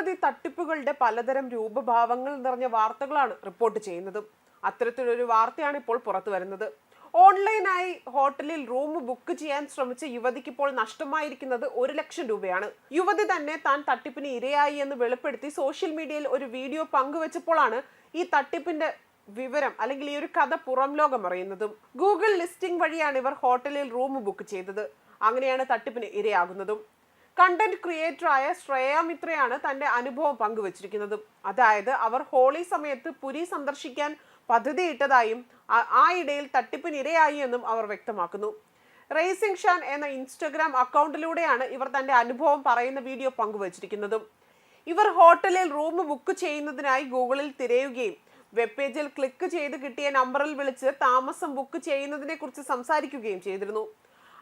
ദിനംപ്രതി തട്ടിപ്പുകളുടെ പലതരം രൂപഭാവങ്ങൾ നിറഞ്ഞ വാർത്തകളാണ് റിപ്പോർട്ട് ചെയ്യുന്നത്. അത്തരത്തിലൊരു വാർത്തയാണ് ഇപ്പോൾ പുറത്തു വരുന്നത്. ഓൺലൈനായി ഹോട്ടലിൽ റൂം ബുക്ക് ചെയ്യാൻ ശ്രമിച്ച യുവതിക്ക് ഇപ്പോൾ നഷ്ടമായിരിക്കുന്നത് ഒരു ലക്ഷം രൂപയാണ്. യുവതി തന്നെ താൻ തട്ടിപ്പിന് ഇരയായി എന്ന് വെളിപ്പെടുത്തി സോഷ്യൽ മീഡിയയിൽ ഒരു വീഡിയോ പങ്കുവച്ചപ്പോഴാണ് ഈ തട്ടിപ്പിന്റെ വിവരം അല്ലെങ്കിൽ ഈ ഒരു കഥ പുറം ലോകം അറിയുന്നതും. ഗൂഗിൾ ലിസ്റ്റിംഗ് വഴിയാണ് ഇവർ ഹോട്ടലിൽ റൂം ബുക്ക് ചെയ്തത്. അങ്ങനെയാണ് തട്ടിപ്പിന് ഇരയാകുന്നതും. കണ്ടന്റ് ക്രിയേറ്ററായ ശ്രേയ മിത്രയാണ് തന്റെ അനുഭവം പങ്കുവച്ചിരിക്കുന്നത്. അതായത് അവർ ഹോളി സമയത്ത് പുരി സന്ദർശിക്കാൻ പദ്ധതിയിട്ടതായും ആ- ഇടയിൽ തട്ടിപ്പിന് ഇരയായി എന്നും അവർ വ്യക്തമാക്കുന്നു. റേസിംഗ് ഷാൻ എന്ന ഇൻസ്റ്റഗ്രാം അക്കൗണ്ടിലൂടെയാണ് ഇവർ തന്റെ അനുഭവം പറയുന്ന വീഡിയോ പങ്കുവച്ചിരിക്കുന്നതും. ഇവർ ഹോട്ടലിൽ റൂം ബുക്ക് ചെയ്യുന്നതിനായി ഗൂഗിളിൽ തിരയുകയും വെബ് പേജിൽ ക്ലിക്ക് ചെയ്ത് കിട്ടിയ നമ്പറിൽ വിളിച്ച് താമസം ബുക്ക് ചെയ്യുന്നതിനെ കുറിച്ച് സംസാരിക്കുകയും ചെയ്തിരുന്നു.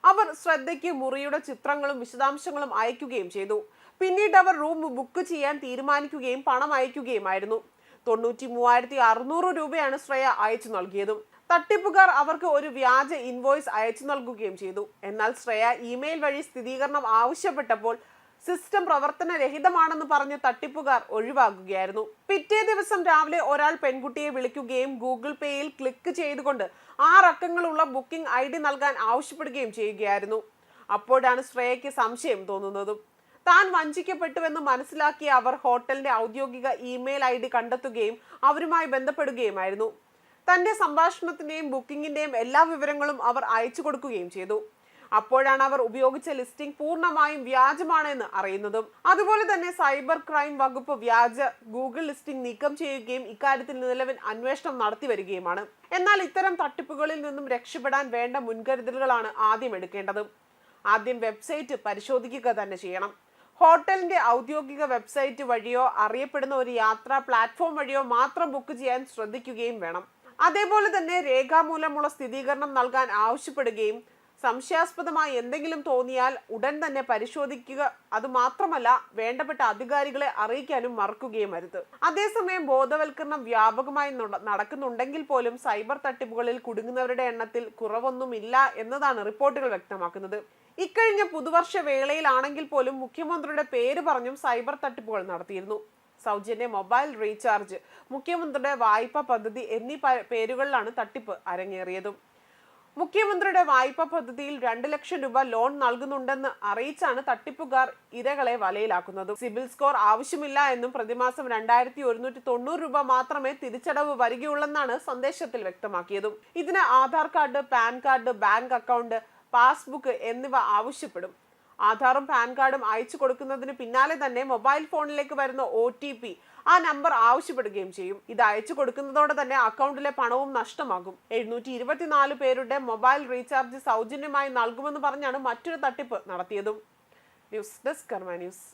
അവർ ശ്രദ്ധയ്ക്ക് മുറിയുടെ ചിത്രങ്ങളും വിശദാംശങ്ങളും അയക്കുകയും ചെയ്തു. പിന്നീട് അവർ റൂം ബുക്ക് ചെയ്യാൻ തീരുമാനിക്കുകയും പണം അയക്കുകയുമായിരുന്നു. തൊണ്ണൂറ്റി മൂവായിരത്തി അറുന്നൂറ് രൂപയാണ് ശ്രേയ അയച്ചു നൽകിയതും. തട്ടിപ്പുകാർ അവർക്ക് ഒരു വ്യാജ ഇൻവോയ്സ് അയച്ചു നൽകുകയും ചെയ്തു. എന്നാൽ ശ്രേയ ഇമെയിൽ വഴി സ്ഥിരീകരണം ആവശ്യപ്പെട്ടപ്പോൾ സിസ്റ്റം പ്രവർത്തനരഹിതമാണെന്ന് പറഞ്ഞ് തട്ടിപ്പുകാർ ഒഴിവാക്കുകയായിരുന്നു. പിറ്റേ ദിവസം രാവിലെ ഒരാൾ പെൺകുട്ടിയെ വിളിക്കുകയും ഗൂഗിൾ പേയിൽ ക്ലിക്ക് ചെയ്തുകൊണ്ട് ആറക്കങ്ങളുള്ള ബുക്കിംഗ് ഐ ഡി നൽകാൻ ആവശ്യപ്പെടുകയും ചെയ്യുകയായിരുന്നു. അപ്പോഴാണ് ശ്രേയയ്ക്ക് സംശയം തോന്നുന്നതും. താൻ വഞ്ചിക്കപ്പെട്ടുവെന്ന് മനസ്സിലാക്കിയ അവർ ഹോട്ടലിന്റെ ഔദ്യോഗിക ഇമെയിൽ ഐ ഡി കണ്ടെത്തുകയും അവരുമായി ബന്ധപ്പെടുകയുമായിരുന്നു. തന്റെ സംഭാഷണത്തിന്റെയും ബുക്കിംഗിന്റെയും എല്ലാ വിവരങ്ങളും അവർ അയച്ചു കൊടുക്കുകയും ചെയ്തു. അപ്പോഴാണ് അവർ ഉപയോഗിച്ച ലിസ്റ്റിംഗ് പൂർണമായും വ്യാജമാണെന്ന് അറിയുന്നതും. അതുപോലെ തന്നെ സൈബർ ക്രൈം വകുപ്പ് വ്യാജ ഗൂഗിൾ ലിസ്റ്റിംഗ് നീക്കം ചെയ്യുകയും ഇക്കാര്യത്തിൽ നിലവിൽ അന്വേഷണം നടത്തി വരികയുമാണ്. എന്നാൽ ഇത്തരം തട്ടിപ്പുകളിൽ നിന്നും രക്ഷപ്പെടാൻ വേണ്ട മുൻകരുതലുകളാണ് ആദ്യം എടുക്കേണ്ടത്. ആദ്യം വെബ്സൈറ്റ് പരിശോധിക്കുക തന്നെ ചെയ്യണം. ഹോട്ടലിന്റെ ഔദ്യോഗിക വെബ്സൈറ്റ് വഴിയോ അറിയപ്പെടുന്ന ഒരു യാത്രാ പ്ലാറ്റ്ഫോം വഴിയോ മാത്രം ബുക്ക് ചെയ്യാൻ ശ്രദ്ധിക്കുകയും വേണം. അതേപോലെ തന്നെ രേഖാമൂലമുള്ള സ്ഥിരീകരണം നൽകാൻ ആവശ്യപ്പെടുകയും സംശയാസ്പദമായി എന്തെങ്കിലും തോന്നിയാൽ ഉടൻ തന്നെ പരിശോധിക്കുക. അതുമാത്രമല്ല വേണ്ടപ്പെട്ട അധികാരികളെ അറിയിക്കാനും മറക്കുകയും അരുത്. അതേസമയം ബോധവൽക്കരണം വ്യാപകമായി നട- നടക്കുന്നുണ്ടെങ്കിൽ പോലും സൈബർ തട്ടിപ്പുകളിൽ കുടുങ്ങുന്നവരുടെ എണ്ണത്തിൽ കുറവൊന്നുമില്ല എന്നതാണ് റിപ്പോർട്ടുകൾ വ്യക്തമാക്കുന്നത്. ഇക്കഴിഞ്ഞ പുതുവർഷ വേളയിലാണെങ്കിൽ പോലും മുഖ്യമന്ത്രിയുടെ പേര് പറഞ്ഞും സൈബർ തട്ടിപ്പുകൾ നടത്തിയിരുന്നു. സൗജന്യ മൊബൈൽ റീചാർജ് മുഖ്യമന്ത്രിയുടെ വായ്പാ പദ്ധതി എന്നീ പേരുകളിലാണ് തട്ടിപ്പ് അരങ്ങേറിയതും. മുഖ്യമന്ത്രിയുടെ വായ്പാ പദ്ധതിയിൽ രണ്ട് ലക്ഷം രൂപ ലോൺ നൽകുന്നുണ്ടെന്ന് അറിയിച്ചാണ് തട്ടിപ്പുകാർ ഇരകളെ വലയിലാക്കുന്നത്. സിബിൽ സ്കോർ ആവശ്യമില്ല എന്നും പ്രതിമാസം രണ്ടായിരത്തി ഒരുന്നൂറ്റി തൊണ്ണൂറ് രൂപ മാത്രമേ തിരിച്ചടവ് വരികയുള്ളെന്നാണ് സന്ദേശത്തിൽ വ്യക്തമാക്കിയതും. ഇതിന് Aadhaar card PAN card bank account passbook എന്നിവ ആവശ്യപ്പെടും. ആധാറും പാൻ കാർഡും അയച്ചു കൊടുക്കുന്നതിന് പിന്നാലെ തന്നെ മൊബൈൽ ഫോണിലേക്ക് വരുന്ന ഒ ആ നമ്പർ ആവശ്യപ്പെടുകയും ചെയ്യും. ഇത് അയച്ചു കൊടുക്കുന്നതോടെ തന്നെ അക്കൗണ്ടിലെ പണവും നഷ്ടമാകും. എഴുന്നൂറ്റി ഇരുപത്തിനാല് പേരുടെ മൊബൈൽ റീചാർജ് സൗജന്യമായി നൽകുമെന്ന് പറഞ്ഞാണ് മറ്റൊരു തട്ടിപ്പ് നടത്തിയതും. News desk Karma news.